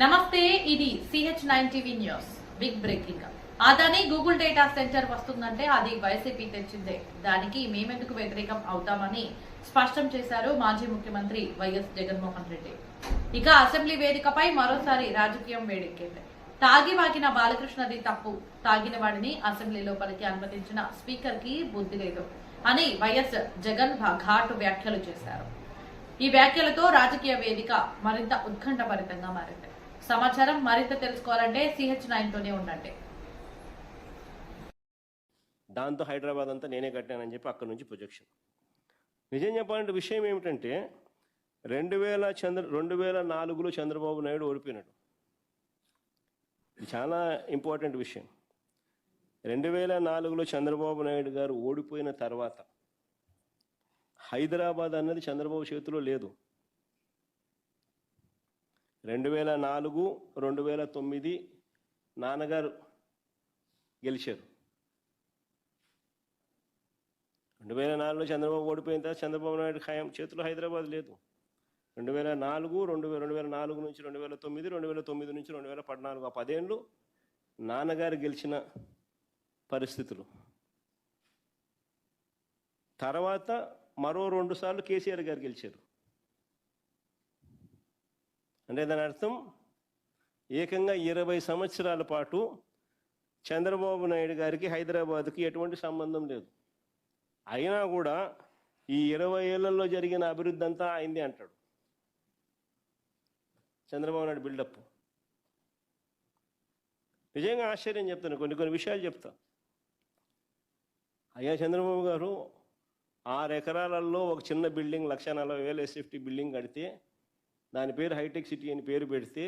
నమస్తే ఇది CH nine TV news. Big breaking అదని గూగుల్ డేటా సెంటర్ వస్తుందంటే అది వైసీపీ తెచ్చిందే. దానికి మేమెందుకు వ్యతిరేకం అవుతామని స్పష్టం చేశారు మాజీ ముఖ్యమంత్రి వైఎస్ జగన్మోహన్ రెడ్డి. ఇక అసెంబ్లీ వేదికపై మరోసారి రాజకీయం వేడెక్కింది. తాగి వాగిన బాలకృష్ణది తప్పు. తాగిన వాడిని అసెంబ్లీ లోపలికి అనుమతించిన స్పీకర్కి బుద్ధి లేదు అని వైఎస్ జగన్ ఘాటు వ్యాఖ్యలు చేశారు. ఈ వ్యాఖ్యలతో రాజకీయ వేదిక మరింత ఉత్కంఠభరితంగా మారింది. సమాచారం మరింత తెలుసుకోవాలంటే సిహెచ్ నైన్ తోనే ఉండండి. దాంతో హైదరాబాద్ అంతా నేనే కట్టానని చెప్పి అక్కడి నుంచి ప్రొజెక్షన్ నిజం చెప్పాలంటే విషయం ఏమిటంటే రెండు వేల చంద్ర రెండు వేల నాలుగులో చంద్రబాబు నాయుడు ఓడిపోయినాడు. చాలా ఇంపార్టెంట్ విషయం. రెండు వేల నాలుగులో చంద్రబాబు నాయుడు గారు ఓడిపోయిన తర్వాత హైదరాబాద్ అన్నది చంద్రబాబు చేతిలో లేదు. రెండు వేల నాలుగు రెండు వేల తొమ్మిది నాన్నగారు గెలిచారు. రెండు వేల నాలుగులో చంద్రబాబు ఓడిపోయిన తర్వాత చంద్రబాబు నాయుడు ఖాయం చేతిలో హైదరాబాద్ లేదు. రెండు వేల నాలుగు రెండు వేల రెండు వేల నాలుగు నుంచి రెండు వేల తొమ్మిది రెండు వేల తొమ్మిది నుంచి రెండు వేల పద్నాలుగు ఆ పదేళ్ళు నాన్నగారు గెలిచిన పరిస్థితులు. తర్వాత మరో రెండు సార్లు కేసీఆర్ గారు గెలిచారు. అంటే దాని అర్థం ఏకంగా ఇరవై సంవత్సరాల పాటు చంద్రబాబు నాయుడు గారికి హైదరాబాద్కి ఎటువంటి సంబంధం లేదు. అయినా కూడా ఈ ఇరవై ఏళ్ళలో జరిగిన అభివృద్ధి అంతా అయింది అంటాడు. చంద్రబాబు నాయుడు బిల్డప్ నిజంగా ఆశ్చర్యం చెప్తాను కొన్ని కొన్ని విషయాలు చెప్తా. అయ్యా చంద్రబాబు గారు ఆరు ఎకరాలలో ఒక చిన్న బిల్డింగ్ లక్ష నలభై వేల ఎస్ఎఫ్టీ బిల్డింగ్ కడితే దాని పేరు హైటెక్ సిటీ అని పేరు పెడితే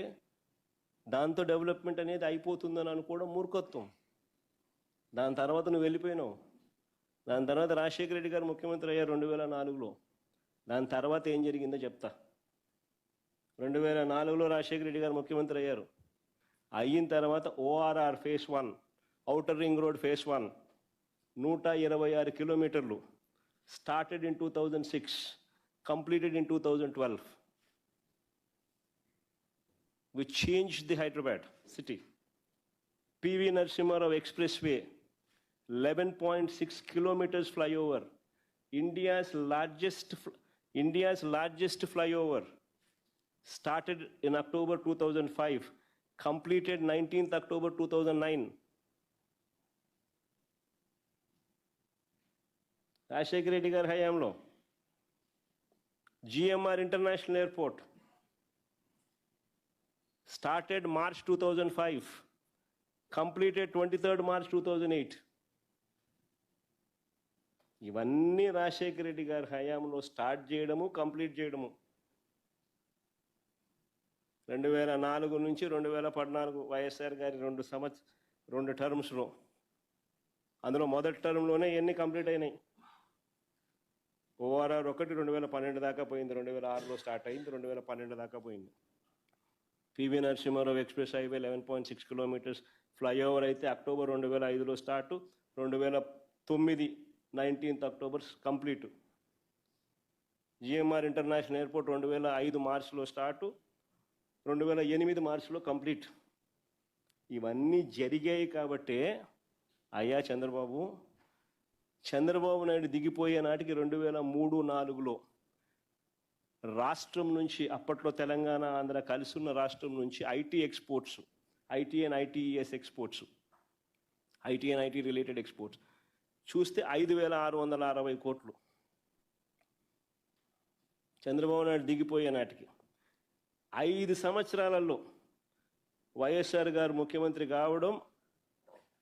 దాంతో డెవలప్మెంట్ అనేది అయిపోతుందని అనుకోవడం మూర్ఖత్వం. దాని తర్వాత నువ్వు వెళ్ళిపోయినావు. దాని తర్వాత రాజశేఖర రెడ్డి గారు ముఖ్యమంత్రి అయ్యారు రెండు వేల నాలుగులో. దాని తర్వాత ఏం జరిగిందో చెప్తా. రెండు వేల నాలుగులో రాజశేఖర రెడ్డి గారు ముఖ్యమంత్రి అయ్యారు. అయిన తర్వాత ORR phase one outer ring road phase one నూట ఇరవై ఆరు కిలోమీటర్లు started in two thousand six completed in two thousand twelve we changed the Hyderabad city. PV Narasimhara Expressway, 11.6 kilometers flyover, India's largest, India's largest flyover, started in October 2005, completed 19th October 2009. आशय की ready कर है started March 2005, completed 23rd March 2008. ఇవన్నీ రాజశేఖర రెడ్డి గారి హయాంలో start చేయడము complete చేయడము. రెండు వేల నాలుగు నుంచి రెండు వేల పద్నాలుగు వైఎస్ఆర్ గారి రెండు సంవత్స రెండు టర్మ్స్లో అందులో మొదటి టర్మ్లోనే ఎన్ని కంప్లీట్ అయినాయి. ఓఆర్ఆర్ ఒకటి రెండు వేల పన్నెండు దాకా పోయింది రెండు వేల ఆరులో స్టార్ట్ అయింది రెండు వేల పన్నెండు దాకా పోయింది. PV Narasimha Rao express highway eleven point six kilometres flyover అయితే అక్టోబర్ రెండు వేల ఐదులో స్టార్ట్ రెండు వేల తొమ్మిది nineteenth October complete. GMR international airport రెండు వేల ఐదు మార్చిలో స్టార్ట్ రెండు వేల ఎనిమిది మార్చిలో కంప్లీట్. ఇవన్నీ జరిగాయి కాబట్టే అయ్యా చంద్రబాబు చంద్రబాబు నాయుడు దిగిపోయే నాటికి రెండు వేల మూడు నాలుగులో రాష్ట్రం నుంచి అప్పట్లో తెలంగాణ ఆంధ్ర కలిసి ఉన్న రాష్ట్రం నుంచి IT exports IT and ITES exports IT and IT related exports. చూస్తే ఐదు వేల ఆరు వందల అరవై కోట్లు. చంద్రబాబు నాయుడు దిగిపోయే నాటికి. ఐదు సంవత్సరాలలో వైఎస్ఆర్ గారు ముఖ్యమంత్రి కావడం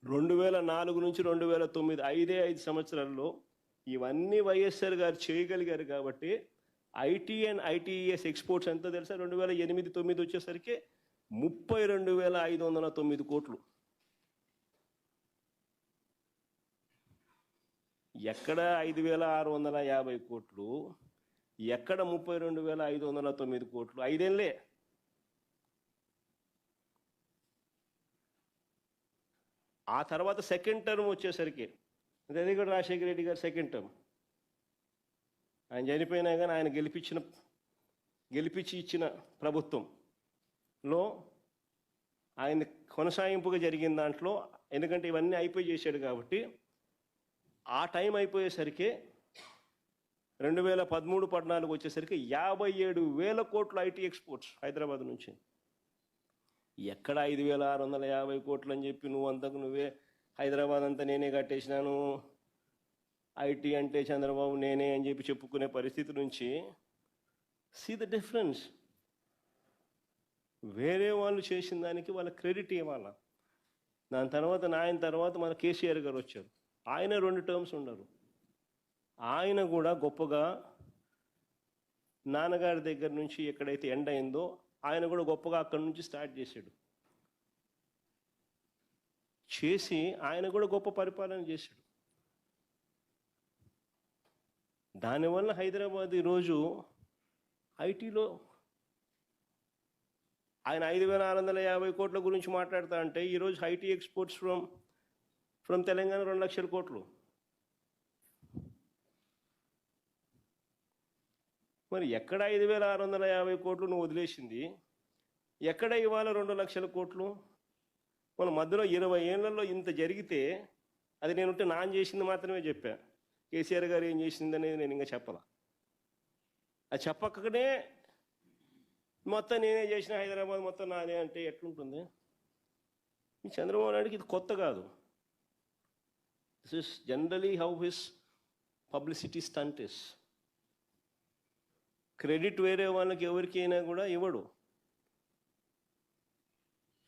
రెండు వేల నాలుగు నుంచి రెండు వేల తొమ్మిది ఐదే ఐదు సంవత్సరాల్లో ఇవన్నీ వైఎస్ఆర్ గారు చేయగలిగారు కాబట్టి ఐటీ అండ్ ఐటీఎస్ ఎక్స్పోర్ట్స్ ఎంత తెలుసా? రెండు వేల ఎనిమిది తొమ్మిది వచ్చేసరికి ముప్పై రెండు వేల ఐదు వందల తొమ్మిది కోట్లు. ఎక్కడ ఐదు వేల ఆరు వందల యాభై కోట్లు? ఎక్కడ ముప్పై రెండు వేల ఐదు వందల తొమ్మిది కోట్లు? ఐదేళ్ళే. ఆ తర్వాత సెకండ్ టర్మ్ వచ్చేసరికి అది కూడా రాజశేఖర రెడ్డి గారు సెకండ్ టర్మ్. ఆయన చనిపోయినా కానీ ఆయన గెలిపించిన గెలిపించి ఇచ్చిన ప్రభుత్వంలో ఆయన కొనసాగింపుగా జరిగిన దాంట్లో ఎందుకంటే ఇవన్నీ అయిపోయి చేశాడు కాబట్టి ఆ టైం అయిపోయేసరికి రెండు వేల పదమూడు పద్నాలుగు వచ్చేసరికి యాభై ఏడు వేల కోట్ల ఐటీ ఎక్స్పోర్ట్స్ హైదరాబాద్ నుంచి. ఎక్కడ ఐదు వేల ఆరు వందల యాభై కోట్లు అని చెప్పి నువ్వు అంతకు నువ్వే హైదరాబాద్ అంతా నేనే కట్టేసినాను ఐటీ అంటే చంద్రబాబు నేనే అని చెప్పి చెప్పుకునే పరిస్థితి నుంచి సీ ద డిఫరెన్స్ వేరే వాళ్ళు చేసిన దానికి వాళ్ళ క్రెడిట్ ఇవ్వాల? దాని తర్వాత నాయన తర్వాత మన కేసీఆర్ గారు వచ్చారు. ఆయన రెండు టర్మ్స్ ఉండరు. ఆయన కూడా గొప్పగా నాన్నగారి దగ్గర నుంచి ఎక్కడైతే ఎండ్ అయిందో ఆయన కూడా గొప్పగా అక్కడి నుంచి స్టార్ట్ చేశాడు. చేసి ఆయన కూడా గొప్ప పరిపాలన చేశాడు. దానివల్ల హైదరాబాద్ ఈరోజు ఐటీలో ఆయన ఐదు వేల ఆరు వందల యాభై కోట్ల గురించి మాట్లాడుతా అంటే ఈరోజు IT exports from from Telangana రెండు లక్షల కోట్లు. మరి ఎక్కడ ఐదు వేల ఆరు వందల యాభై కోట్లు నువ్వు వదిలేసింది? ఎక్కడ ఇవాళ రెండు లక్షల కోట్లు? మన మధ్యలో ఇరవై ఏళ్ళలో ఇంత జరిగితే అది నేనుంటే నాన్ చేసింది మాత్రమే చెప్పాను కేసీఆర్ గారు ఏం చేసింది అనేది నేను ఇంకా చెప్పాల. అది చెప్పకనే మొత్తం నేనే చేసిన హైదరాబాద్ మొత్తం నాదే అంటే ఎట్లుంటుంది? ఈ చంద్రబాబు నాయుడుకి ఇది కొత్త కాదు. This is generally how his publicity stunt is credit వేరే వాళ్ళకి ఎవరికైనా కూడా ఇవ్వడు.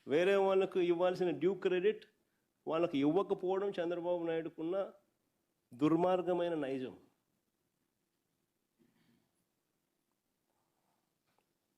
వేరే వాళ్ళకు ఇవ్వాల్సిన డ్యూ క్రెడిట్ వాళ్ళకి ఇవ్వకపోవడం చంద్రబాబు నాయుడుకున్న దుర్మార్గమైన నైజం.